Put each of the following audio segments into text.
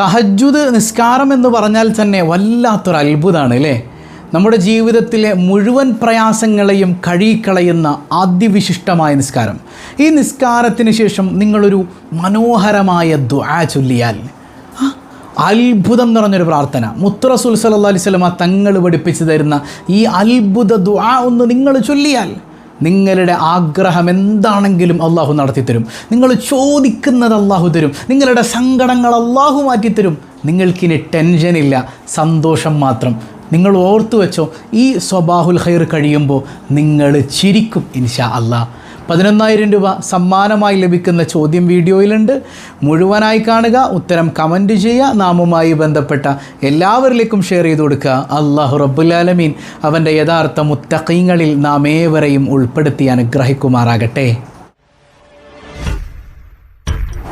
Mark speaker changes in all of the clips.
Speaker 1: തഹജുദ് നിസ്കാരം എന്ന് പറഞ്ഞാൽ തന്നെ വല്ലാത്തൊരു അത്ഭുതമാണ് അല്ലേ? നമ്മുടെ ജീവിതത്തിലെ മുഴുവൻ പ്രയാസങ്ങളെയും കഴുകിക്കളയുന്ന അതിവിശിഷ്ടമായ നിസ്കാരം. ഈ നിസ്കാരത്തിന് ശേഷം നിങ്ങളൊരു മനോഹരമായ ദ്വാ ചൊല്ലിയാൽ അത്ഭുതം നിറഞ്ഞൊരു പ്രാർത്ഥന. മുത്തറസുൽ സല്ലാ അലൈവലമ തങ്ങൾ പഠിപ്പിച്ചു തരുന്ന ഈ അത്ഭുത ദ്വാ ഒന്ന് നിങ്ങൾ ചൊല്ലിയാൽ നിങ്ങളുടെ ആഗ്രഹം എന്താണെങ്കിലും അള്ളാഹു നടത്തിത്തരും. നിങ്ങൾ ചോദിക്കുന്നത് അള്ളാഹു തരും. നിങ്ങളുടെ സങ്കടങ്ങൾ അള്ളാഹു മാറ്റിത്തരും. നിങ്ങൾക്കിനി ടെൻഷനില്ല സന്തോഷം മാത്രം. നിങ്ങൾ ഓർത്തു വെച്ചോ ഈ സ്വബാഹുൽ ഖൈർ കഴിയുമ്പോൾ നിങ്ങൾ ചിരിക്കും ഇൻഷാ അള്ളാഹ് പതിനൊന്നായിരം രൂപ സമ്മാനമായി ലഭിക്കുന്ന ചോദ്യം വീഡിയോയിലുണ്ട്. മുഴുവനായി കാണുക ഉത്തരം കമന്റ് ചെയ്യുക നാമുമായി ബന്ധപ്പെട്ട എല്ലാവരിലേക്കും ഷെയർ ചെയ്ത് കൊടുക്കുക. അള്ളാഹു റബ്ബുലാലമീൻ അവന്റെ യഥാർത്ഥ മുത്തഖീങ്ങളിൽ നാം ഏവരെയും ഉൾപ്പെടുത്തി അനുഗ്രഹിക്കുമാറാകട്ടെ.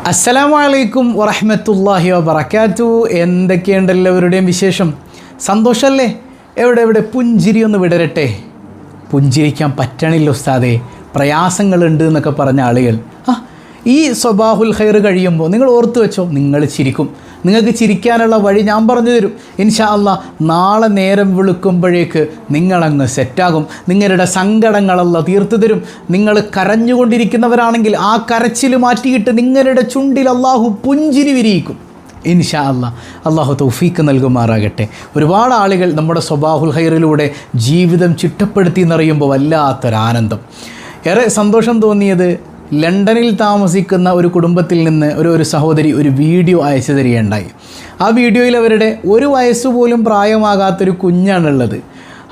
Speaker 1: അസ്സലാമു അലൈക്കും വറഹ്മത്തുള്ളാഹി വബറകാത്തു. എന്തൊക്കെയുണ്ട് എല്ലാവരുടെയും വിശേഷം? സന്തോഷമല്ലേ എവിടെ എവിടെ പുഞ്ചിരി ഒന്ന് വിടരട്ടെ? പുഞ്ചിരിക്കാൻ പറ്റണില്ല ഉസ്താദേ. പ്രയാസങ്ങളുണ്ട് എന്നൊക്കെ പറഞ്ഞ ആളുകൾ ആ ഈ സ്വബാഹുൽ ഖൈർ കഴിയുമ്പോൾ നിങ്ങൾ ഓർത്തു വെച്ചോ നിങ്ങൾ ചിരിക്കും. നിങ്ങൾക്ക് ചിരിക്കാനുള്ള വഴി ഞാൻ പറഞ്ഞു തരും. ഇൻഷാ അല്ല നാളെ നേരം വിളിക്കുമ്പോഴേക്ക് നിങ്ങളങ്ങ് സെറ്റാകും. നിങ്ങളുടെ സങ്കടങ്ങളല്ല തീർത്തു തരും. നിങ്ങൾ കരഞ്ഞുകൊണ്ടിരിക്കുന്നവരാണെങ്കിൽ ആ കരച്ചിൽ മാറ്റിയിട്ട് നിങ്ങളുടെ ചുണ്ടിൽ അള്ളാഹു പുഞ്ചിരി വിരിയിക്കും. ഇൻഷാ അല്ല അള്ളാഹു തൗഫീക്ക് നൽകുമാറാകട്ടെ. ഒരുപാട് ആളുകൾ നമ്മുടെ സ്വബാഹുൽ ഹൈറിലൂടെ ജീവിതം ചിട്ടപ്പെടുത്തി എന്നറിയുമ്പോൾ വല്ലാത്തൊരാനന്ദം. ഏറെ സന്തോഷം തോന്നിയത് ലണ്ടനിൽ താമസിക്കുന്ന ഒരു കുടുംബത്തിൽ നിന്ന് ഒരു ഒരു സഹോദരി ഒരു വീഡിയോ അയച്ചു തരികയുണ്ടായി. ആ വീഡിയോയിൽ അവരുടെ ഒരു വയസ്സുപോലും പ്രായമാകാത്തൊരു കുഞ്ഞാണുള്ളത്.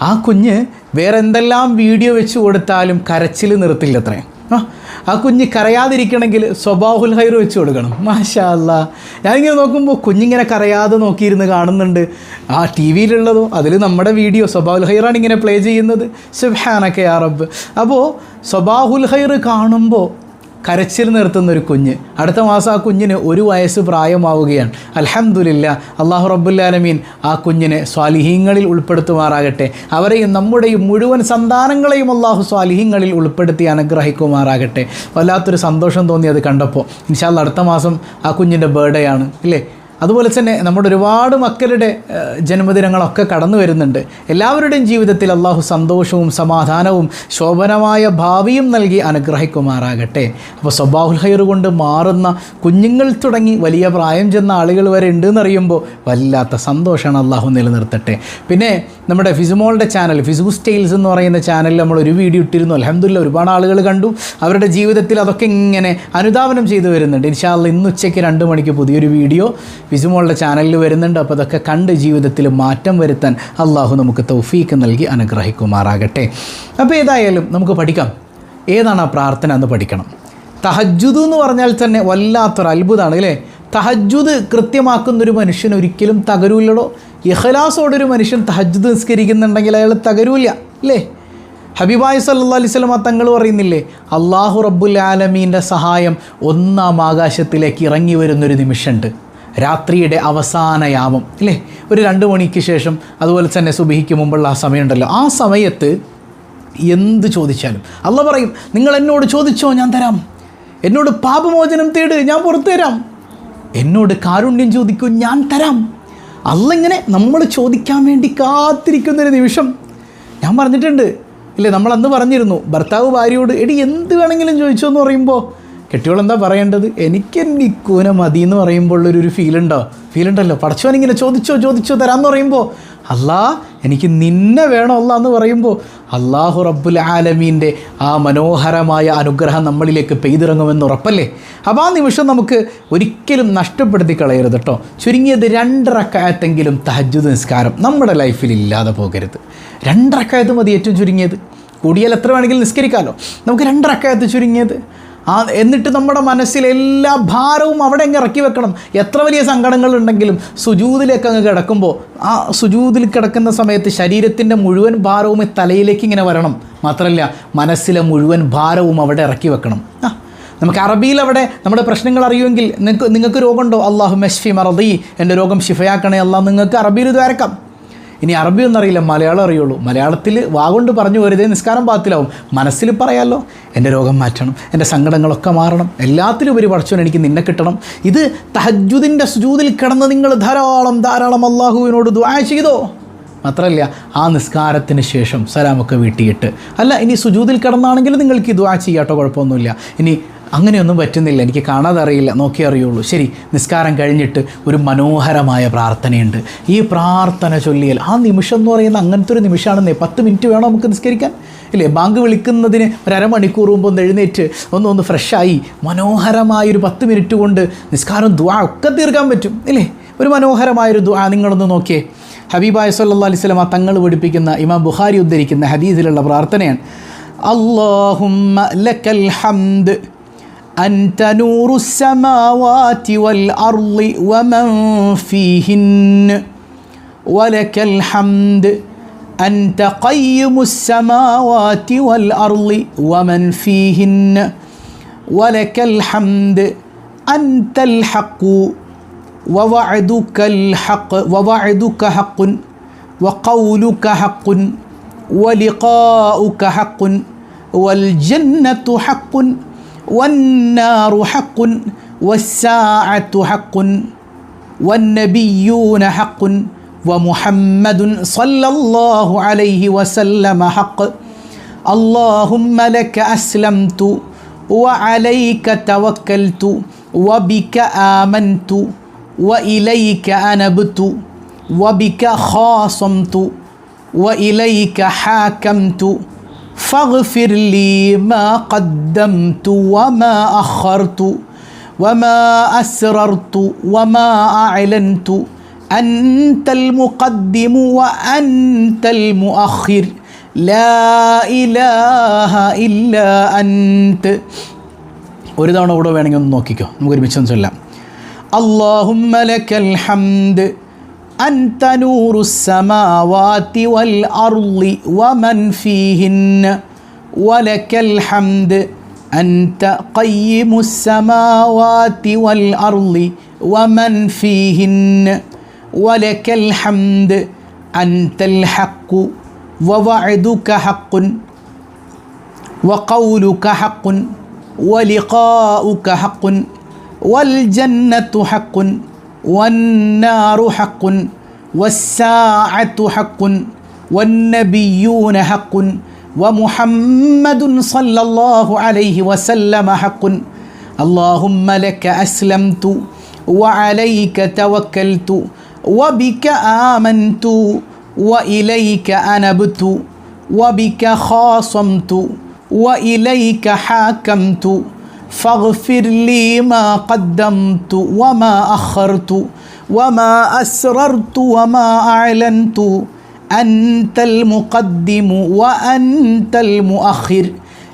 Speaker 1: ആ കുഞ്ഞ് വേറെ എന്തെല്ലാം വീഡിയോ വെച്ച് കൊടുത്താലും കരച്ചിൽ നിർത്തില്ലത്രേ. ആ കുഞ്ഞ് കരയാതിരിക്കണമെങ്കിൽ സ്വബാഹുൽ ഹൈർ വെച്ച് കൊടുക്കണം. മാഷാ ഞാനിങ്ങനെ നോക്കുമ്പോൾ കുഞ്ഞിങ്ങനെ കരയാതെ നോക്കിയിരുന്ന് കാണുന്നുണ്ട്. ആ ടി വിയിലുള്ളതോ അതിൽ നമ്മുടെ വീഡിയോ സ്വബാഹുൽ ഹൈറാണ് ഇങ്ങനെ പ്ലേ ചെയ്യുന്നത്. സുഹാനൊക്കെ ആ റബ്ബ്. അപ്പോൾ സ്വബാഹുൽ ഹൈർ കാണുമ്പോൾ കരച്ചിൽ നിർത്തുന്ന ഒരു കുഞ്ഞ്. അടുത്ത മാസം ആ കുഞ്ഞിന് ഒരു വയസ്സ് പ്രായമാവുകയാണ്. അലഹമുല്ല അള്ളാഹു റബ്ബുല്ലാലമീൻ ആ കുഞ്ഞിനെ സ്വാലിഹീങ്ങളിൽ ഉൾപ്പെടുത്തുമാറാകട്ടെ. അവരെയും നമ്മുടെയും മുഴുവൻ സന്താനങ്ങളെയും അള്ളാഹു സ്വാലിഹീങ്ങളിൽ ഉൾപ്പെടുത്തി അനുഗ്രഹിക്കുമാറാകട്ടെ. വല്ലാത്തൊരു സന്തോഷം തോന്നി അത് കണ്ടപ്പോൾ. ഇൻഷാല്ല അടുത്ത മാസം ആ കുഞ്ഞിന്റെ ബർത്ത്ഡേ ആണ് ഇല്ലേ? അതുപോലെ തന്നെ നമ്മുടെ ഒരുപാട് മക്കളുടെ ജന്മദിനങ്ങളൊക്കെ കടന്നു വരുന്നുണ്ട്. എല്ലാവരുടെയും ജീവിതത്തിൽ അള്ളാഹു സന്തോഷവും സമാധാനവും ശോഭനമായ ഭാവിയും നൽകി അനുഗ്രഹിക്കുമാറാകട്ടെ. അപ്പോൾ സ്വബാഹുൽ ഹൈർ കൊണ്ട് മാറുന്ന കുഞ്ഞുങ്ങൾ തുടങ്ങി വലിയ പ്രായം ചെന്ന ആളുകൾ വരെ ഉണ്ടെന്നറിയുമ്പോൾ വല്ലാത്ത സന്തോഷമാണ് അള്ളാഹു നിലനിർത്തട്ടെ. പിന്നെ നമ്മുടെ ഫിസുമോളുടെ ചാനൽ ഫിസു സ്റ്റൈൽസ് എന്ന് പറയുന്ന ചാനലിൽ നമ്മൾ ഒരു വീഡിയോ ഇട്ടിരുന്നു. അലഹമില്ല ഒരുപാട് ആളുകൾ കണ്ടു. അവരുടെ ജീവിതത്തിൽ അതൊക്കെ ഇങ്ങനെ അനുധാവനം ചെയ്തു വരുന്നുണ്ട്. ഇൻഷാല്ല ഇന്ന് ഉച്ചയ്ക്ക് രണ്ട് മണിക്ക് പുതിയൊരു വീഡിയോ ഫിസുമോളുടെ ചാനലിൽ വരുന്നുണ്ട്. അപ്പോൾ അതൊക്കെ കണ്ട് ജീവിതത്തിൽ മാറ്റം വരുത്താൻ അള്ളാഹു നമുക്ക് തൗഫീക്ക് നൽകി അനുഗ്രഹിക്കുമാറാകട്ടെ. അപ്പോൾ ഏതായാലും നമുക്ക് പഠിക്കാം. ഏതാണ് ആ പ്രാർത്ഥന എന്ന് പഠിക്കണം. തഹജുദ് എന്ന് പറഞ്ഞാൽ തന്നെ വല്ലാത്തൊരു അത്ഭുതമാണ് അല്ലേ? തഹജുദ് കൃത്യമാക്കുന്നൊരു മനുഷ്യൻ ഒരിക്കലും തകരൂല്ലടോ ഇഹലാസോടൊരു മനുഷ്യൻ തഹജുദ് നിസ്കരിക്കുന്നുണ്ടെങ്കിൽ അയാൾ തകരൂല്ല അല്ലേ? ഹബീബായ് സല്ലാ അലൈഹി സ്വലമ തങ്ങൾ പറയുന്നില്ലേ അള്ളാഹു റബ്ബുൽ ആലമീന്റെ സഹായം ഒന്നാം ആകാശത്തിലേക്ക് ഇറങ്ങി വരുന്നൊരു നിമിഷമുണ്ട്. രാത്രിയുടെ അവസാന യാമം അല്ലേ ഒരു രണ്ട് മണിക്ക് ശേഷം അതുപോലെ തന്നെ സുബിഹിക്ക് മുമ്പുള്ള ആ സമയമുണ്ടല്ലോ. ആ സമയത്ത് എന്ത് ചോദിച്ചാലും. അല്ല പറയും നിങ്ങൾ എന്നോട് ചോദിച്ചോ ഞാൻ തരാം. എന്നോട് പാപമോചനം തേട് ഞാൻ പുറത്തു തരാം. എന്നോട് കാരുണ്യം ചോദിക്കൂ ഞാൻ തരാം. അല്ലിങ്ങനെ നമ്മൾ ചോദിക്കാൻ വേണ്ടി കാത്തിരിക്കുന്നൊരു നിമിഷം. ഞാൻ പറഞ്ഞിട്ടുണ്ട് ഇല്ലേ? നമ്മളന്ന് പറഞ്ഞിരുന്നു ഭർത്താവ് ഭാര്യയോട് എടി എന്ത് വേണമെങ്കിലും ചോദിച്ചോ എന്ന് പറയുമ്പോൾ കെട്ടിയോൾ എന്താ പറയേണ്ടത്? എനിക്ക് എന്റെ മതി എന്ന് പറയുമ്പോൾ ഒരു ഉണ്ടല്ലോ. പടച്ചോൻ ഇങ്ങനെ ചോദിച്ചോ ചോദിച്ചോ തരാമെന്ന് പറയുമ്പോൾ അല്ലാ എനിക്ക് നിന്നെ വേണോ അല്ല എന്ന് പറയുമ്പോൾ അള്ളാഹു റബ്ബുൽ ആലമീന്റെ ആ മനോഹരമായ അനുഗ്രഹം നമ്മളിലേക്ക് പെയ്തിറങ്ങുമെന്ന് ഉറപ്പല്ലേ? അപ്പോൾ ആ നിമിഷം നമുക്ക് ഒരിക്കലും നഷ്ടപ്പെടുത്തി കളയരുത് കേട്ടോ ചുരുങ്ങിയത് രണ്ടറക്കായത്തെങ്കിലും തഹജുദ് നിസ്കാരം നമ്മുടെ ലൈഫിൽ ഇല്ലാതെ പോകരുത്. രണ്ടറക്കായത്ത് മതി ഏറ്റവും ചുരുങ്ങിയത്. കൂടിയാൽ എത്ര വേണമെങ്കിലും നിസ്കരിക്കാമല്ലോ നമുക്ക് രണ്ടറക്കായത്ത് ചുരുങ്ങിയത്. ആ എന്നിട്ട് നമ്മുടെ മനസ്സിലെല്ലാ ഭാരവും അവിടെ അങ്ങ് ഇറക്കി വെക്കണം. എത്ര വലിയ സങ്കടങ്ങളുണ്ടെങ്കിലും സുജൂതിലേക്ക് അങ്ങ് കിടക്കുമ്പോൾ ആ സുജൂതിൽ കിടക്കുന്ന സമയത്ത് ശരീരത്തിന്റെ മുഴുവൻ ഭാരവും തലയിലേക്ക് ഇങ്ങനെ വരണം. മാത്രമല്ല മനസ്സിലെ മുഴുവൻ ഭാരവും അവിടെ ഇറക്കി വെക്കണം. ആ നമുക്ക് അറബിയിൽ അവിടെ നമ്മുടെ പ്രശ്നങ്ങൾ അറിയുമെങ്കിൽ നിങ്ങൾക്ക് നിങ്ങൾക്ക് രോഗമുണ്ടോ? അള്ളാഹു മെഷ്ഫി മറദി എന്റെ രോഗം ഷിഫയാക്കണേ അള്ളാഹ് നിങ്ങൾക്ക് അറബിയിൽ ഇത് വരക്കാം. ഇനി അറബി ഒന്നും അറിയില്ല മലയാളം അറിയുള്ളൂ. മലയാളത്തിൽ വാഗൊണ്ട് പറഞ്ഞു വരുതേ നിസ്കാരം പാത്തിലാവും മനസ്സിൽ പറയാമല്ലോ എന്റെ രോഗം മാറ്റണം എന്റെ സങ്കടങ്ങളൊക്കെ മാറണം എല്ലാത്തിലും ഉപരി പഠിച്ചവൻ എനിക്ക് നിന്നെ കിട്ടണം. ഇത് തഹജുദിന്റെ സുജൂതിൽ കിടന്ന് നിങ്ങൾ ധാരാളം ധാരാളം അള്ളാഹുവിനോട് ദ്വാ ചെയ്തോ? മാത്രമല്ല ആ നിസ്കാരത്തിന് ശേഷം സലാമൊക്കെ വീട്ടിയിട്ട്. അല്ല ഇനി സുജൂതിൽ കിടന്നാണെങ്കിൽ നിങ്ങൾക്ക് ദ്വാ ചെയ്യാട്ടോ കുഴപ്പമൊന്നുമില്ല. ഇനി അങ്ങനെയൊന്നും പറ്റുന്നില്ല. എനിക്ക് കാണാതെ അറിയില്ല നോക്കി അറിയുള്ളൂ. ശരി നിസ്കാരം കഴിഞ്ഞിട്ട് ഒരു മനോഹരമായ പ്രാർത്ഥനയുണ്ട്. ഈ പ്രാർത്ഥന ചൊല്ലിയാൽ ആ നിമിഷം എന്ന് പറയുന്ന അങ്ങനത്തെ ഒരു നിമിഷമാണെന്നേ പത്ത് മിനിറ്റ് വേണോ നമുക്ക് നിസ്കരിക്കാൻ? ഇല്ലേ? ബാങ്ക് വിളിക്കുന്നതിന് ഒരു അരമണിക്കൂർ മുമ്പ് ഒന്ന് എഴുന്നേറ്റ് ഒന്ന് ഒന്ന് ഫ്രഷായി മനോഹരമായൊരു പത്ത് മിനിറ്റ് കൊണ്ട് നിസ്കാരം ദ്വാ ഒക്കെ തീർക്കാൻ പറ്റും. ഇല്ലേ? ഒരു മനോഹരമായൊരു ദ്വാ നിങ്ങളൊന്ന് നോക്കിയേ. ഹബീബായ സല്ലാ അലൈഹി സ്വലമ തങ്ങൾ പഠിപ്പിക്കുന്ന ഇമാം ബുഹാരി ഉദ്ധരിക്കുന്ന ഹദീസിലുള്ള പ്രാർത്ഥനയാണ്. അള്ളാഹുമ്മ ലക്കൽ ഹംദ് أنت نور السماوات والأرض ومن فيهن. ولك الحمد أنت قيم السماوات والأرض ومن فيهن. ولك الحمد أنت الحق ووعدك الحق ووعدك حق وقولك حق ولقاؤك حق والجنة حق. والنار حق والساعة حق والنبيون حق ومحمد صلى الله عليه وسلم حق. اللهم لك أسلمت وعليك توكلت وبك آمنت وإليك أنبت وبك خاصمت وإليك حاكمت فاغفر لي ما قدمت وما أخرت وما أسررت وما أعلنت أنت المقدم وأنت المؤخر لا إله إلا أنت ഒരു തവണ കൂടെ വേണമെങ്കിൽ ഒന്ന് നോക്കിക്കോ നമുക്ക് ഒരുമിച്ചൊന്ന് ചൊല്ലാം اللهم لك الحمد أنت نور السماوات والأرض ومن فيهن. ولك الحمد أنت قيم السماوات والأرض ومن فيهن. ولك الحمد أنت الحق ووعدك حق وقولك حق ولقاؤك حق والجنة حق. والنار حق والساعة حق والنبيون حق ومحمد صلى الله عليه وسلم حق. اللهم لك أسلمت وعليك توكلت وبك آمنت وإليك أنبت وبك خاصمت وإليك حاكمت. فاغفر لي ما قدمت وما أخرت وما أسررت وما أعلنت. أنت المقدم وأنت المؤخر.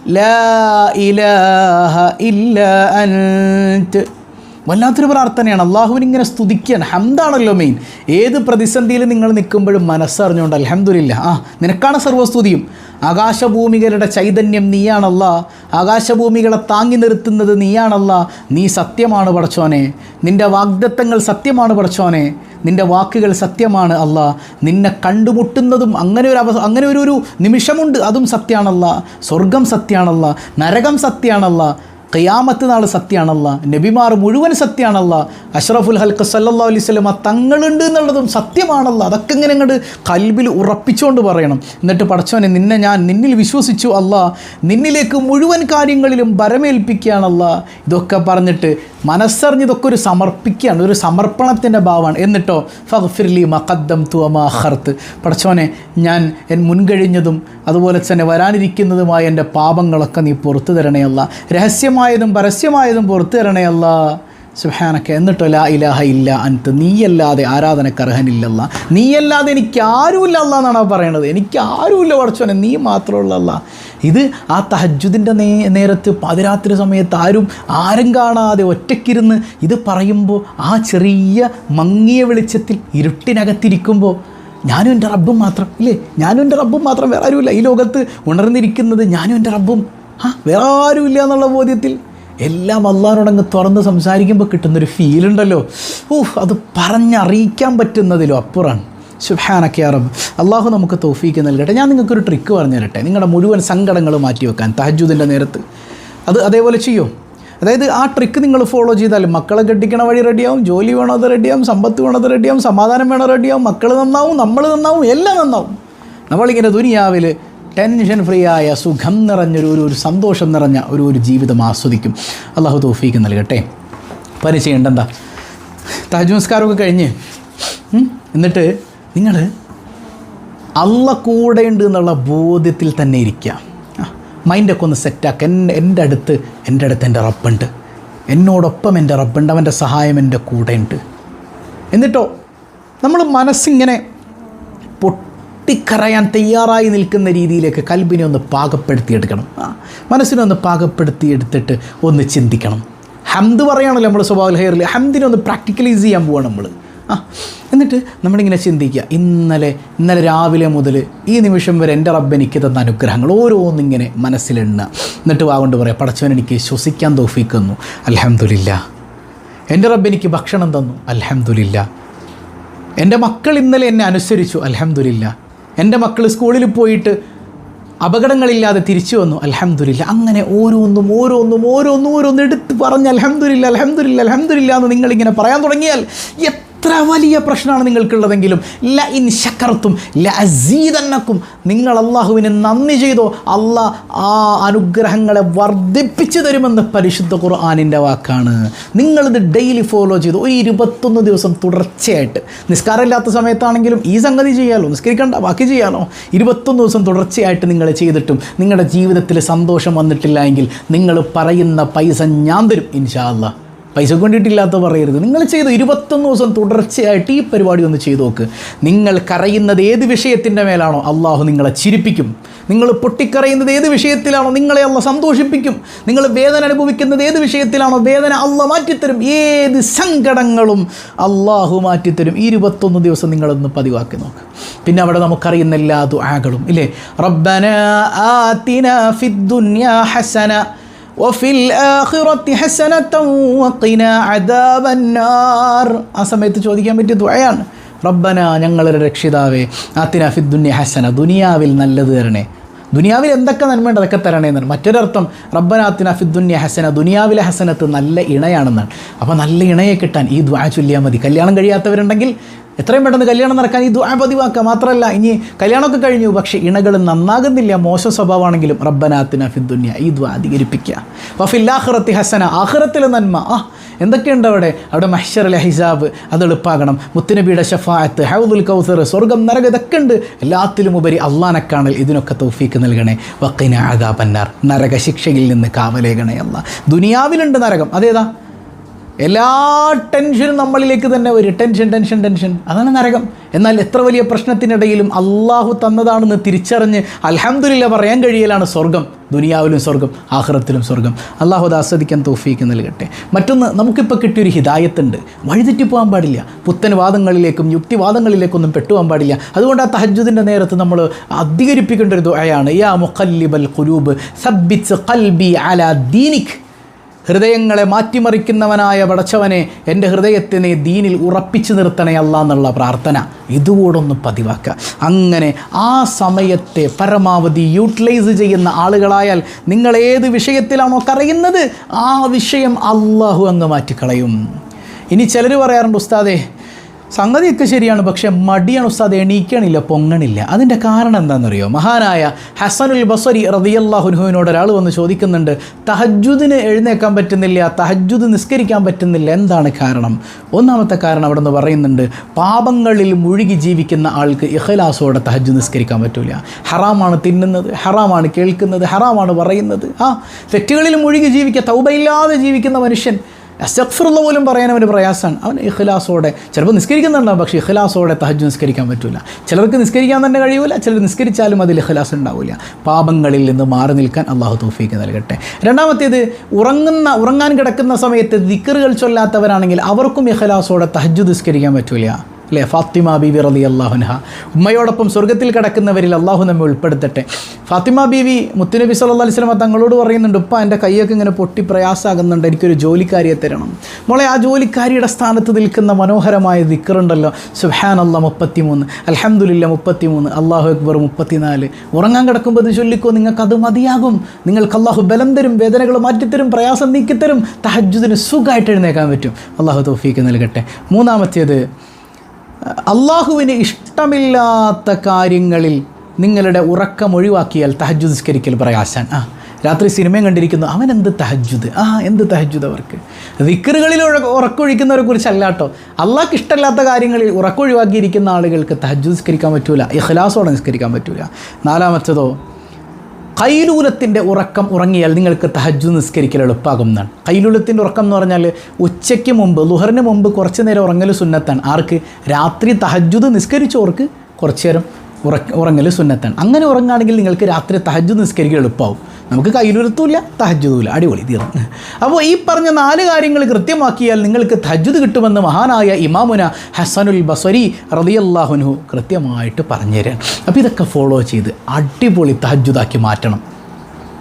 Speaker 1: لا إله إلا أنت. വല്ലാത്തൊരു പ്രാർത്ഥനയാണ്. അള്ളാഹുവിന് ഇങ്ങനെ സ്തുതിക്കാൻ ഹംദാണല്ലോ മെയിൻ ഏത് പ്രതിസന്ധിയിൽ നിങ്ങൾ നിൽക്കുമ്പോഴും മനസ്സറിഞ്ഞുകൊണ്ട് അലഹമില്ല ആ നിനക്കാണ് സർവസ്തുതിയും ആകാശഭൂമികളുടെ ചൈതന്യം നീയാണല്ല. ആകാശഭൂമികളെ താങ്ങി നിർത്തുന്നത് നീയാണല്ല. നീ സത്യമാണ് പടച്ചോനെ. നിന്റെ വാഗ്ദത്തങ്ങൾ സത്യമാണ് പടച്ചോനെ. നിന്റെ വാക്കുകൾ സത്യമാണ് അല്ല. നിന്നെ കണ്ടുമുട്ടുന്നതും അങ്ങനെ ഒരു അവ അങ്ങനെ ഒരു ഒരു നിമിഷമുണ്ട്. അതും സത്യമാണല്ല സ്വർഗം സത്യമാണല്ല നരകം സത്യമാണല്ല ഖിയാമത്ത് നാൾ സത്യമാണല്ല നബിമാർ മുഴുവൻ സത്യമാണല്ല അഷ്റഫുൽ ഹൽക്ക് സല്ലാ അലൈഹി സ്വലമ തങ്ങളുണ്ട് എന്നുള്ളതും സത്യമാണല്ല. അതൊക്കെ ഇങ്ങനെ അങ്ങോട്ട് കൽബിൽ ഉറപ്പിച്ചുകൊണ്ട് പറയണം. എന്നിട്ട് പടച്ചവനെ നിന്നെ ഞാൻ നിന്നിൽ വിശ്വസിച്ചു അല്ല. നിന്നിലേക്ക് മുഴുവൻ കാര്യങ്ങളിലും ഭരമേൽപ്പിക്കുകയാണല്ല. ഇതൊക്കെ പറഞ്ഞിട്ട് മനസ്സറിഞ്ഞ് ഇതൊക്കെ ഒരു സമർപ്പിക്കുകയാണ് ഒരു സമർപ്പണത്തിന്റെ ഭാവമാണ്. എന്നിട്ടോ ഫഗ്ഫിർലി മഖദ്ദം തുവമാ അമാഹർത്ത് പടച്ചോനെ ഞാൻ എൻ മുൻകഴിഞ്ഞതും അതുപോലെ തന്നെ വരാനിരിക്കുന്നതുമായ എന്റെ പാപങ്ങളൊക്കെ നീ പുറത്തു തരണയല്ല രഹസ്യമായതും പരസ്യമായതും പുറത്തു തരണയല്ല സുഹാനൊക്കെ എന്നിട്ടോ ലാ ഇലാഹ ഇല്ല അൻത്ത് നീയല്ലാതെ ആരാധനക്ക് അർഹനില്ലല്ല നീയല്ലാതെ എനിക്ക് ആരുമില്ല എന്നാണ് പറയണത്. എനിക്ക് ആരുമില്ല പടച്ചോനെ നീ മാത്രമുള്ള ഇത് ആ തഹജുദിന്റെ നേ നേരത്ത് പാതിരാത്രി സമയത്ത് ആരും ആരും കാണാതെ ഒറ്റയ്ക്കിരുന്ന് ഇത് പറയുമ്പോൾ ആ ചെറിയ മങ്ങിയ വെളിച്ചത്തിൽ ഇരുട്ടിനകത്തിരിക്കുമ്പോൾ ഞാനും എന്റെ റബ്ബും മാത്രം ഇല്ലേ? ഞാനും എന്റെ റബ്ബും മാത്രം വേറെ ആരുമില്ല. ഈ ലോകത്ത് ഉണർന്നിരിക്കുന്നത് ഞാനും എന്റെ റബ്ബും. ആ വേറെ ആരുമില്ല എന്നുള്ള ബോധ്യത്തിൽ എല്ലാം അള്ളാഹിനോടങ്ങ് തുറന്ന് സംസാരിക്കുമ്പോൾ കിട്ടുന്നൊരു ഫീലുണ്ടല്ലോ ഓഹ് അത് പറഞ്ഞറിയിക്കാൻ പറ്റുന്നതിലോ അപ്പുറമാണ് സുഹാനക്കെ അറബ് അള്ളാഹു നമുക്ക് തോഫീക്ക് നൽകട്ടെ. ഞാൻ നിങ്ങൾക്കൊരു ട്രിക്ക് പറഞ്ഞു തരട്ടെ നിങ്ങളുടെ മുഴുവൻ സങ്കടങ്ങൾ മാറ്റി വെക്കാൻ തഹജുദിന്റെ നേരത്ത്. അത് അതേപോലെ ചെയ്യും? അതായത് ആ ട്രിക്ക് നിങ്ങൾ ഫോളോ ചെയ്താൽ മക്കളെ കെട്ടിക്കണ വഴി റെഡിയാവും ജോലി വേണോ അത് റെഡിയാവും സമ്പത്ത് വേണോ അത് റെഡിയാവും സമാധാനം വേണോ റെഡിയാവും മക്കൾ നന്നാവും നമ്മൾ നന്നാവും എല്ലാം നന്നാവും. നമ്മളിങ്ങനെ ദുനിയാവിൽ ടെൻഷൻ ഫ്രീ ആയ സുഖം നിറഞ്ഞൊരു ഒരു ഒരു സന്തോഷം നിറഞ്ഞ ഒരു ഒരു ജീവിതം ആസ്വദിക്കും. അള്ളാഹു തോഫീക്ക് നൽകട്ടെ. പനി ഉണ്ടെന്താ? താജ് നമസ്കാരമൊക്കെ കഴിഞ്ഞ് എന്നിട്ട് നിങ്ങൾ അള്ള കൂടെയുണ്ട് എന്നുള്ള ബോധ്യത്തിൽ തന്നെ ഇരിക്കുക. മൈൻഡൊക്കെ ഒന്ന് സെറ്റാക്കുക എന്റെ എന്റെ അടുത്ത് എന്റെ അടുത്ത് എന്റെ റബ്ബുണ്ട്. എന്നോടൊപ്പം എന്റെ റബ്ബുണ്ട്. അവന്റെ സഹായം എന്റെ കൂടെയുണ്ട് എന്നിട്ടോ നമ്മൾ മനസ്സിങ്ങനെ പൊട്ടിക്കറയാൻ തയ്യാറായി നിൽക്കുന്ന രീതിയിലേക്ക് കൽബിനെ ഒന്ന് പാകപ്പെടുത്തിയെടുക്കണം. മനസ്സിനെ ഒന്ന് പാകപ്പെടുത്തിയെടുത്തിട്ട് ഒന്ന് ചിന്തിക്കണം. ഹംദ് പറയുകയാണല്ലോ നമ്മൾ സ്വഭാവ ഹെയറിൽ ഹംദിനെ ഒന്ന് പ്രാക്ടിക്കലൈസ് ചെയ്യാൻ പോവാണ് നമ്മൾ. ആ എന്നിട്ട് നമ്മളിങ്ങനെ ചിന്തിക്കുക. ഇന്നലെ ഇന്നലെ രാവിലെ മുതൽ ഈ നിമിഷം വരെ എന്റെ റബ്ബ് എനിക്ക് തന്ന അനുഗ്രഹങ്ങൾ ഓരോന്നിങ്ങനെ മനസ്സിലെണ്ണ എന്നിട്ട് വാഗൊണ്ട് പറയാം പടച്ചവൻ എനിക്ക് ശ്വസിക്കാൻ തോഫിക്കുന്നു. അലഹമുല്ല എന്റെ റബ്ബ് എനിക്ക് ഭക്ഷണം തന്നു. അലഹമുല്ല എന്റെ മക്കൾ ഇന്നലെ എന്നെ അനുസരിച്ചു. അലഹമുല്ല എന്റെ മക്കൾ സ്കൂളിൽ പോയിട്ട് അപകടങ്ങളില്ലാതെ തിരിച്ചു വന്നു. അലഹമുല്ല അങ്ങനെ ഓരോന്നും ഓരോന്നും ഓരോന്നും ഓരോന്നും എടുത്ത് പറഞ്ഞ് അലഹമുല്ല അലഹമുല്ല അലഹമുല്ല എന്ന് നിങ്ങളിങ്ങനെ പറയാൻ തുടങ്ങിയാൽ എത്ര വലിയ പ്രശ്നമാണ് നിങ്ങൾക്കുള്ളതെങ്കിലും ല ഇൻ ശക്കർത്തും ല അസീതന്നക്കും നിങ്ങൾ അള്ളാഹുവിനെ നന്ദി ചെയ്തോ അള്ളാഹ് ആ അനുഗ്രഹങ്ങളെ വർദ്ധിപ്പിച്ചു തരുമെന്ന് പരിശുദ്ധ ഖുർആാനിന്റെ വാക്കാണ്. നിങ്ങളിത് ഡെയിലി ഫോളോ ചെയ്തു ഒരു ഇരുപത്തൊന്ന് ദിവസം തുടർച്ചയായിട്ട്. നിസ്കാരമില്ലാത്ത സമയത്താണെങ്കിലും ഈ സംഗതി ചെയ്യാലോ നിസ്കരിക്കണ്ട ബാക്കി ചെയ്യാലോ. ഇരുപത്തൊന്ന് ദിവസം തുടർച്ചയായിട്ട് നിങ്ങൾ ചെയ്തിട്ടും നിങ്ങളുടെ ജീവിതത്തിൽ സന്തോഷം വന്നിട്ടില്ല എങ്കിൽ നിങ്ങൾ പറയുന്ന പൈസ ഞാൻ തരും ഇൻഷാ അള്ളാഹ് പൈസ കൊണ്ടിട്ടില്ലാത്ത പറയരുത്. നിങ്ങൾ ചെയ്ത് ഇരുപത്തൊന്ന് ദിവസം തുടർച്ചയായിട്ട് ഈ പരിപാടി ഒന്ന് ചെയ്തു നോക്ക്. നിങ്ങൾ കരയുന്നത് ഏത് വിഷയത്തിന്റെ മേലാണോ അള്ളാഹു നിങ്ങളെ ചിരിപ്പിക്കും. നിങ്ങൾ പൊട്ടിക്കറയുന്നത് ഏത് വിഷയത്തിലാണോ നിങ്ങളെ അള്ള സന്തോഷിപ്പിക്കും. നിങ്ങൾ വേദന അനുഭവിക്കുന്നത് ഏത് വിഷയത്തിലാണോ വേദന അള്ള മാറ്റിത്തരും. ഏത് സങ്കടങ്ങളും അള്ളാഹു മാറ്റിത്തരും. ഇരുപത്തൊന്ന് ദിവസം നിങ്ങളൊന്ന് പതിവാക്കി നോക്ക്. പിന്നെ അവിടെ നമുക്കറിയുന്ന എല്ലാ ദുആകളും. ഇല്ലേ? റബ്ബന ആതിന ഫിദ്ദുന്യാ ഹസന. ആ സമയത്ത് ചോദിക്കാൻ പറ്റിയ ദുഴയാണ് റബ്ബന ഞങ്ങളുടെ രക്ഷിതാവേ ആത്തിന ഫിദ്ദുന്യ ഹസന ദുനിയാവിൽ നല്ലത് തരണേ. ദുനിയാവിൽ എന്തൊക്കെ നന്മയുണ്ട് അതൊക്കെ തരണേന്നാണ് മറ്റൊരർത്ഥം റബ്ബനാത്തിന ഫിദ്ദുന്യ ഹസന ദുനിയാവിലെ ഹസനത്ത് നല്ല ഇണയാണെന്നാണ്. അപ്പോൾ നല്ല ഇണയെ കിട്ടാൻ ഈ ദ്വാ ചൊല്ലിയാൽ മതി. കല്യാണം കഴിയാത്തവരുണ്ടെങ്കിൽ എത്രയും പെട്ടെന്ന് കല്യാണം നടക്കാൻ ഈ ദുആ പതിവാക്കുക മാത്രമല്ല ഇനി കല്യാണമൊക്കെ കഴിഞ്ഞു പക്ഷേ ഇണകൾ നന്നാകുന്നില്ല. മോശം സ്വഭാവമാണെങ്കിലും റബ്ബനാത്തിന ഫിദ്ദുന്യ ഈ ദുആ അധികരിപ്പിക്കുക. വഫില്ലാഹ്റത്തി ഹസന. ആഹ്റത്തിലെ നന്മ. ആ എന്തൊക്കെയുണ്ട് അവിടെ? അവിടെ മഹ്ഷറിലെ ഹിസാബ് അത് എളുപ്പാകണം. മുത്തുനബിയുടെ ഷഫായത്ത് ഹൗദുൽ കൗസർ സ്വർഗം നരക ഇതൊക്കെ ഉണ്ട്. എല്ലാത്തിലും ഉപരി അള്ളാനെ കാണൽ ഇതിനൊക്കെ തൗഫീക്ക് നൽകണേ. വക്കിന ആദാബന്നാർ നരക ശിക്ഷയിൽ നിന്ന് കാവലേകണേ അല്ല ദുനിയാവിലുണ്ട് നരകം. അതേതാ? എല്ലാ ടെൻഷനും നമ്മളിലേക്ക് തന്നെ വരും. Tension tension tension. അതാണ് നരകം. എന്നാൽ എത്ര വലിയ പ്രശ്നത്തിനിടയിലും അള്ളാഹു തന്നതാണെന്ന് തിരിച്ചറിഞ്ഞ് അലഹമ്മദില്ല പറയാൻ കഴിയലാണ് സ്വർഗം. ദുനിയാവിലും സ്വർഗം ആഹ്റത്തിലും സ്വർഗം. അള്ളാഹു അത് ആസ്വദിക്കാൻ തോഫീക്ക് നൽകട്ടെ. മറ്റൊന്ന് നമുക്കിപ്പോൾ കിട്ടിയൊരു ഹിതായത്തുണ്ട് വഴിതെറ്റി പോകാൻ പാടില്ല. പുത്തൻവാദങ്ങളിലേക്കും യുക്തിവാദങ്ങളിലേക്കൊന്നും പെട്ടുപോകാൻ പാടില്ല. അതുകൊണ്ട് ആ തഹജുദിന്റെ നേരത്ത് നമ്മൾ അധികരിപ്പിക്കേണ്ട ഒരു ദുആയാണ് യാ മുഖല്ലിബൽ ഖുലൂബ് സബ്ബിത്ത് ഖൽബി അല ദീനിക്. ഹൃദയങ്ങളെ മാറ്റിമറിക്കുന്നവനായ പടച്ചവനെ എന്റെ ഹൃദയത്തിനെ ദീനിൽ ഉറപ്പിച്ചു നിർത്തണേ അല്ല എന്നുള്ള പ്രാർത്ഥന. ഇതുകൂടൊന്ന് പതിവാക്കുക. അങ്ങനെ ആ സമയത്തെ പരമാവധി യൂട്ടിലൈസ് ചെയ്യുന്ന ആളുകളായാൽ നിങ്ങൾ ഏത് വിഷയത്തിലാണോ കറിയുന്നത് ആ വിഷയം അള്ളാഹു അങ്ങ് മാറ്റിക്കളയും. ഇനി ചിലർ പറയാറുണ്ട് ഉസ്താദേ സംഗതിയൊക്കെ ശരിയാണ് പക്ഷെ മടിയാണ് ഉസ്താദ് എണീക്കണില്ല പൊങ്ങണില്ല. അതിന്റെ കാരണം എന്താണെന്നറിയോ? മഹാനായ ഹസനുൽ ബസരി റതിയല്ലാഹുനുഹുവിനോട് ഒരാൾ വന്ന് ചോദിക്കുന്നുണ്ട് തഹജുദിന് എഴുന്നേക്കാൻ പറ്റുന്നില്ല തഹജുദ് നിസ്കരിക്കാൻ പറ്റുന്നില്ല എന്താണ് കാരണം? ഒന്നാമത്തെ കാരണം അവിടെ നിന്ന് പറയുന്നുണ്ട് പാപങ്ങളിൽ മുഴുകി ജീവിക്കുന്ന ആൾക്ക് ഇഹലാസോടെ തഹജ് നിസ്കരിക്കാൻ പറ്റില്ല ഹറാമാണ് തിന്നുന്നത് ഹറാമാണ് കേൾക്കുന്നത് ഹറാമാണ് പറയുന്നത്. ആ തെറ്റുകളിൽ മുഴുകി ജീവിക്കുക തൗബയില്ലാതെ ജീവിക്കുന്ന മനുഷ്യൻ അസഫറുള്ള പോലും പറയാൻ അവന് പ്രയാസമാണ്. അവൻ ഇഖ്ലാസോടെ ചിലപ്പോൾ നിസ്കരിക്കുന്നുണ്ടാവും പക്ഷേ ഇഖ്ലാസോടെ തഹജ് നിസ്കരിക്കാൻ പറ്റില്ല ചിലർക്ക് നിസ്കരിക്കാൻ തന്നെ കഴിയൂല ചിലർ നിസ്കരിച്ചാലും അതിൽ ഇഖ്ലാസ് ഉണ്ടാവില്ല പാപങ്ങളിൽ നിന്ന് മാറി നിൽക്കാൻ അള്ളാഹു തോഫീക്ക് നൽകട്ടെ. രണ്ടാമത്തേത് ഉറങ്ങുന്ന ഉറങ്ങാൻ കിടക്കുന്ന സമയത്ത് ദിക്കറുകൾ ചൊല്ലാത്തവരാണെങ്കിൽ അവർക്കും ഇഖ്ലാസോടെ തഹജ് നിസ്കരിക്കാൻ പറ്റില്ല അല്ലേ ഫാത്തിമ ബീവി റലി അള്ളാഹുൻഹ ഉമ്മയോടൊപ്പം സ്വർഗത്തിൽ കിടക്കുന്നവരിൽ അള്ളാഹു നമ്മെ ഉൾപ്പെടുത്തട്ടെ. ഫാത്തിമ ബീവി മുത്തുനബി സല്ലല്ലാഹു അലൈഹി വസല്ലം തങ്ങളോട് പറയുന്നുണ്ട് ഉപ്പ എന്റെ കൈയൊക്കെ ഇങ്ങനെ പൊട്ടി പ്രയാസമാകുന്നുണ്ട് എനിക്കൊരു ജോലിക്കാരിയെ തരണം. മോളെ ആ ജോലിക്കാരിയുടെ സ്ഥാനത്ത് നിൽക്കുന്ന മനോഹരമായ ദിക്കറുണ്ടല്ലോ സുഹാൻ അല്ല മുപ്പത്തിമൂന്ന് അലഹമുല്ല മുപ്പത്തിമൂന്ന് അള്ളാഹു അക്ബർ മുപ്പത്തിനാല്. ഉറങ്ങാൻ കിടക്കുമ്പോൾ ഇത് ചൊല്ലിക്കോ നിങ്ങൾക്ക് അത് മതിയാകും. നിങ്ങൾക്ക് അള്ളാഹു ബലം തരും വേദനകൾ മാറ്റിത്തരും പ്രയാസം നീക്കിത്തരും തഹജുദിന് സുഖമായിട്ട് എഴുന്നേക്കാൻ പറ്റും. അള്ളാഹു തോഫീക്ക് നൽകട്ടെ. മൂന്നാമത്തേത് അള്ളാഹുവിന് ഇഷ്ടമില്ലാത്ത കാര്യങ്ങളിൽ നിങ്ങളുടെ ഉറക്കം ഒഴിവാക്കിയാൽ തഹജുദ് നിസ്കരിക്കൽ പ്രയാസാൻ ആ രാത്രി സിനിമയും കണ്ടിരിക്കുന്നു. അവൻ എന്ത് തഹജുദ് ആ എന്ത് തഹജുദ് അവർക്ക്? വിക്കറുകളിൽ ഉറക്കൊഴിക്കുന്നവരെ കുറിച്ചല്ല കേട്ടോ. അള്ളാഹ്ക്ക് ഇഷ്ടമില്ലാത്ത കാര്യങ്ങളിൽ ഉറക്കൊഴിവാക്കിയിരിക്കുന്ന ആളുകൾക്ക് തഹജുദ് നിസ്കരിക്കാൻ പറ്റൂല. ഇഖ്ലാസോടെ നിസ്കരിക്കാൻ പറ്റൂല. നാലാമത്തതോ കൈലൂലത്തിന്റെ ഉറക്കം ഉറങ്ങിയാൽ നിങ്ങൾക്ക് തഹജു നിസ്കരിക്കൽ എളുപ്പമാകും എന്നാണ്. കൈലൂലത്തിന്റെ ഉറക്കം എന്ന് പറഞ്ഞാൽ ഉച്ചയ്ക്ക് മുമ്പ് ലുഹറിന് മുമ്പ് കുറച്ച് നേരം ഉറങ്ങൽ സുന്നത്താണ്. ആർക്ക്? രാത്രി തഹജുദ് നിസ്കരിച്ചവർക്ക് കുറച്ച് നേരം ഉറങ്ങൽ സുന്നത്താണ്. അങ്ങനെ ഉറങ്ങുകയാണെങ്കിൽ നിങ്ങൾക്ക് രാത്രി തഹജ്ജു നിസ്കരിക്കുക എളുപ്പമാവും നമുക്ക് കയ്യിലൊരുത്തൂല്ല തഹജുദില്ല അടിപൊളി തീർന്നു. അപ്പോൾ ഈ പറഞ്ഞ നാല് കാര്യങ്ങൾ കൃത്യമാക്കിയാൽ നിങ്ങൾക്ക് തഹജുദ് കിട്ടുമെന്ന് മഹാനായ ഇമാമുന ഹസനുൽ ബസരി റളിയല്ലാഹുൻഹു കൃത്യമായിട്ട് പറഞ്ഞു തരാം അപ്പോൾ ഇതൊക്കെ ഫോളോ ചെയ്ത് അടിപൊളി തഹജ്ജുദാക്കി മാറ്റണം.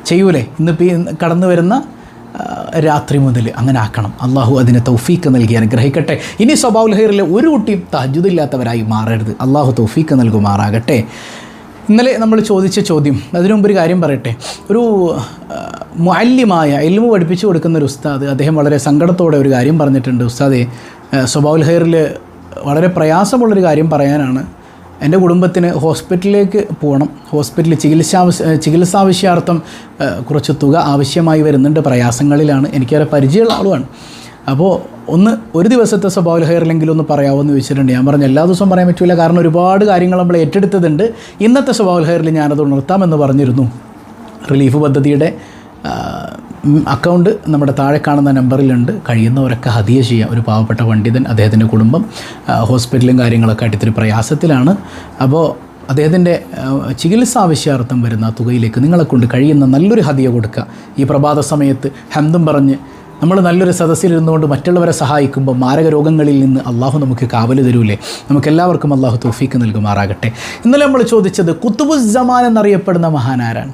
Speaker 1: ചെയ്യൂലേ? ഇന്നിപ്പോൾ കടന്നു വരുന്ന രാത്രി മുതൽ അങ്ങനെ ആക്കണം. അള്ളാഹു അതിന് തൗഫീക്ക് നൽകി അനുഗ്രഹിക്കട്ടെ. ഇനി സ്വഭാവുൽ ഹൈറിലെ ഒരു കുട്ടിയും തഹജുദില്ലാത്തവരായി മാറരുത്. അള്ളാഹു തൗഫീക്ക് നൽകുമാറാകട്ടെ. ഇന്നലെ നമ്മൾ ചോദിച്ച ചോദ്യം അതിനു മുമ്പ് ഒരു കാര്യം പറയട്ടെ. ഒരു മുഅല്ലിമായ എൽമു പഠിപ്പിച്ചു കൊടുക്കുന്ന ഒരു ഉസ്താദ് അദ്ദേഹം വളരെ സങ്കടത്തോടെ ഒരു കാര്യം പറഞ്ഞിട്ടുണ്ട്. ഉസ്താദെ സ്വഭാവുൽ ഹൈറിൽ വളരെ പ്രയാസമുള്ളൊരു കാര്യം പറയാനാണ് എന്റെ കുടുംബത്തിന് ഹോസ്പിറ്റലിലേക്ക് പോകണം. ഹോസ്പിറ്റലിൽ ചികിത്സാവശ്യ ചികിത്സാവശ്യാർത്ഥം കുറച്ച് തുക ആവശ്യമായി വരുന്നുണ്ട്. പ്രയാസങ്ങളിലാണ്. എനിക്കേറെ പരിചയമുള്ള ആളുമാണ്. അപ്പോൾ ഒന്ന് ഒരു ദിവസത്തെ സ്വഭാവ ഹെയറിലെങ്കിലും ഒന്ന് പറയാമോ എന്ന് ചോദിച്ചിട്ടുണ്ട്. ഞാൻ പറഞ്ഞു എല്ലാ ദിവസവും പറയാൻ പറ്റില്ല കാരണം ഒരുപാട് കാര്യങ്ങൾ നമ്മൾ ഏറ്റെടുത്തതുണ്ട് ഇന്നത്തെ സ്വഭാവ ഹെയറിൽ ഞാനത് ഉണർത്താമെന്ന് പറഞ്ഞിരുന്നു. റിലീഫ് പദ്ധതിയുടെ അക്കൗണ്ട് നമ്മുടെ താഴെ കാണുന്ന നമ്പറിലുണ്ട്. കഴിയുന്നവരൊക്കെ ഹതിയ ചെയ്യാം. ഒരു പാവപ്പെട്ട പണ്ഡിതൻ അദ്ദേഹത്തിന്റെ കുടുംബം ഹോസ്പിറ്റലും കാര്യങ്ങളൊക്കെ ആയിട്ട് ഇത്തിരി പ്രയാസത്തിലാണ്. അപ്പോൾ അദ്ദേഹത്തിന്റെ ചികിത്സ ആവശ്യാർത്ഥം വരുന്ന തുകയിലേക്ക് നിങ്ങളെ കൊണ്ട് കഴിയുന്ന നല്ലൊരു ഹതിയ കൊടുക്കുക. ഈ പ്രഭാത സമയത്ത് ഹന്തും പറഞ്ഞ് നമ്മൾ നല്ലൊരു സദസ്സിലിരുന്നുകൊണ്ട് മറ്റുള്ളവരെ സഹായിക്കുമ്പോൾ മാരക രോഗങ്ങളിൽ നിന്ന് അള്ളാഹു നമുക്ക് കാവൽ തരൂലേ? നമുക്ക് എല്ലാവർക്കും അള്ളാഹു തോഫീക്ക് നൽകുമാറാകട്ടെ. ഇന്നലെ നമ്മൾ ചോദിച്ചത് കുത്തുബുസ്സമാൻ എന്നറിയപ്പെടുന്ന മഹാനാരാണ്?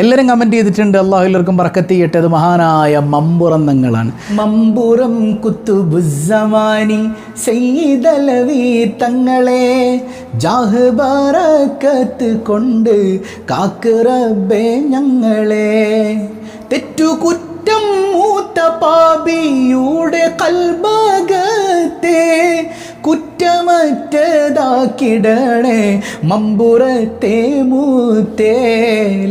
Speaker 1: എല്ലാവരും കമന്റ് ചെയ്തിട്ടുണ്ട്. അള്ളാഹു എല്ലാവർക്കും പറക്കത്ത് ചെയ്യട്ടെ. അത് മഹാനായ മമ്പുറം തങ്ങളാണ് മമ്പുറം കുത്തുബുസമാനി സയ്യിദലവി തങ്ങളെ ജാഹ് ബറക്കത്ത് കൊണ്ട് കാക്കുറബേ ഞങ്ങളെ. തെറ്റുകുറ്റം മൂത്ത പാപിയുടെ കൽബകത്തെ കുറ്റമറ്റതാക്കിടണേ. മമ്പുറത്തെ മൂത്തേ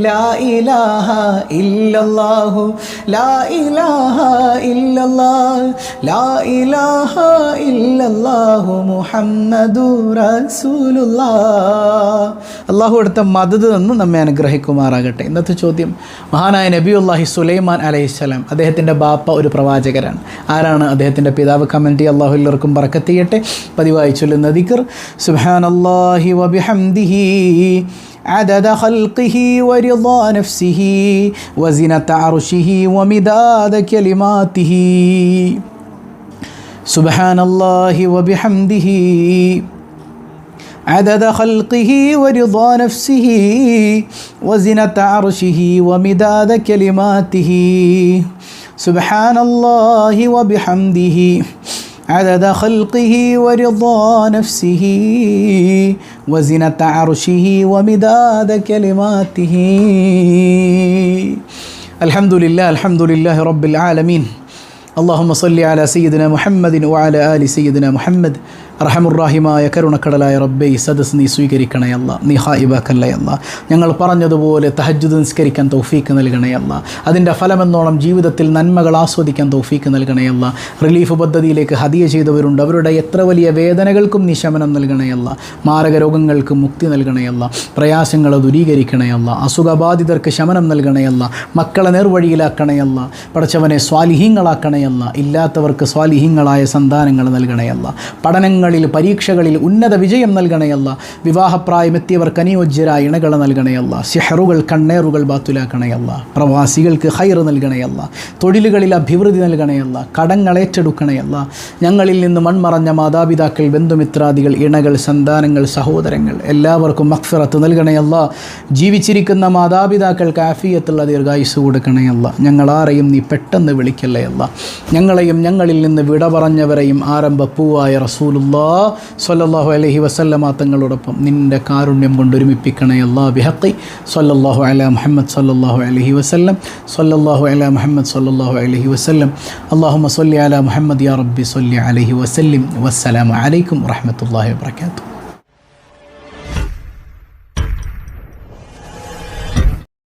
Speaker 1: ലാ ഇലാഹ ഇല്ലല്ലാഹു ലാ ഇലാഹ ഇല്ലല്ലാഹ് ലാ ഇലാഹ ഇല്ലല്ലാഹു മുഹമ്മദു അള്ളാഹു എടുത്ത മദത് നിന്ന് നമ്മെ അനുഗ്രഹിക്കുമാറാകട്ടെ. ഇന്നത്തെ ചോദ്യം മഹാനായ നബി നബിയുല്ലാഹി സുലൈമാൻ അലൈഹിസ്സലാം അദ്ദേഹത്തിന്റെ ബാപ്പ ഒരു പ്രവാചകരാണ്. ആരാണ് അദ്ദേഹത്തിന്റെ പിതാവ്? കമന്റി അള്ളാഹു എല്ലാവർക്കും പറക്കത്ത് ചെയ്യട്ടെ. പതിവായി ചൊല്ലുന്ന ദിക്കർ സുബ്ഹാനല്ലാഹി വബിഹംദിഹി عدد خلقه ورضا نفسه وزنة عرشه ومداد كلماته سبحان الله وبحمده عدد خلقه ورضا نفسه وزنة عرشه ومداد كلماته سبحان الله وبحمده عدد خلقه ورضا نفسه وزنة عرشه ومداد كلماته. الحمد لله الحمد لله رب العالمين. اللهم صل على سيدنا محمد وعلى آل سيدنا محمد. റഹമുറാഹിമായ കരുണക്കടലായ റബ്ബെ ഈ സദസ് നീ സ്വീകരിക്കണയല്ല നീ ഹായിബാക്കല്ലയല്ല ഞങ്ങൾ പറഞ്ഞതുപോലെ തഹജ്ജുദ് നിസ്കരിക്കാൻ തൗഫീക്ക് നൽകണയല്ല അതിന്റെ ഫലമെന്നോണം ജീവിതത്തിൽ നന്മകൾ ആസ്വദിക്കാൻ തൗഫീക്ക് നൽകണയല്ല റിലീഫ് പദ്ധതിയിലേക്ക് ഹതിയ ചെയ്തവരുണ്ട്. അവരുടെ എത്ര വലിയ വേദനകൾക്കും നിശമനം നൽകണയല്ല മാരക രോഗങ്ങൾക്ക് മുക്തി നൽകണയല്ല പ്രയാസങ്ങളെ ദുരീകരിക്കണയല്ല അസുഖബാധിതർക്ക് ശമനം നൽകണയല്ല മക്കളെ നേർവഴിയിലാക്കണയല്ല പഠിച്ചവനെ സ്വാലിഹീങ്ങളാക്കണയല്ല ഇല്ലാത്തവർക്ക് സ്വാലിഹീങ്ങളായ സന്താനങ്ങൾ നൽകണയല്ല പഠനങ്ങളിൽ പഠനങ്ങളിൽ പരീക്ഷകളിൽ ഉന്നത വിജയം നൽകണയല്ല വിവാഹപ്രായമെത്തിയവർക്ക് അനുയോജ്യരായ ഇണകൾ നൽകണയല്ല സിഹറുകൾ കണ്ണേറുകൾ ബാത്തുലാക്കണയല്ല പ്രവാസികൾക്ക് ഹൈർ നൽകണയല്ല തൊഴിലുകളിൽ അഭിവൃദ്ധി നൽകണയല്ല കടങ്ങൾ ഏറ്റെടുക്കണയല്ല ഞങ്ങളിൽ നിന്ന് മൺമറഞ്ഞ മാതാപിതാക്കൾ ബന്ധുമിത്രാദികൾ ഇണകൾ സന്താനങ്ങൾ സഹോദരങ്ങൾ എല്ലാവർക്കും മക്ഫിറത്ത് നൽകണയല്ല ജീവിച്ചിരിക്കുന്ന മാതാപിതാക്കൾക്ക് ആഫിയത്തുള്ള ദീർഘായുസ് കൊടുക്കണയല്ല ഞങ്ങളാരെയും നീ പെട്ടെന്ന് വിളിക്കല്ലേ അല്ല. ഞങ്ങളെയും ഞങ്ങളിൽ നിന്ന് വിട പറഞ്ഞവരെയും ആരംഭപ്പൂവായ റസൂലുല്ലാ സ്വല്ലല്ലാഹു അലൈഹി വസല്ലമ തങ്ങളോടൊപ്പം നിന്റെ കാരുണ്യം കൊണ്ട് ഒരുമിപ്പിക്കണേ അല്ലാ ബിഹക്കി സ്വല്ലല്ലാഹു അല മുഹമ്മദ് സ്വല്ലല്ലാഹു അലൈഹി വസല്ലം. സ്വല്ലല്ലാഹു അല മുഹമ്മദ് സ്വല്ലല്ലാഹു അലൈഹി വസല്ലം. അല്ലാഹുമ്മ സ്വല്ലി അല മുഹമ്മദ് യാ റബ്ബി സ്വല്ലി അലൈഹി വസല്ലിം. വസ്സലാമു അലൈക്കും വറഹ്മത്തുള്ളാഹി വബറകാതുഹു.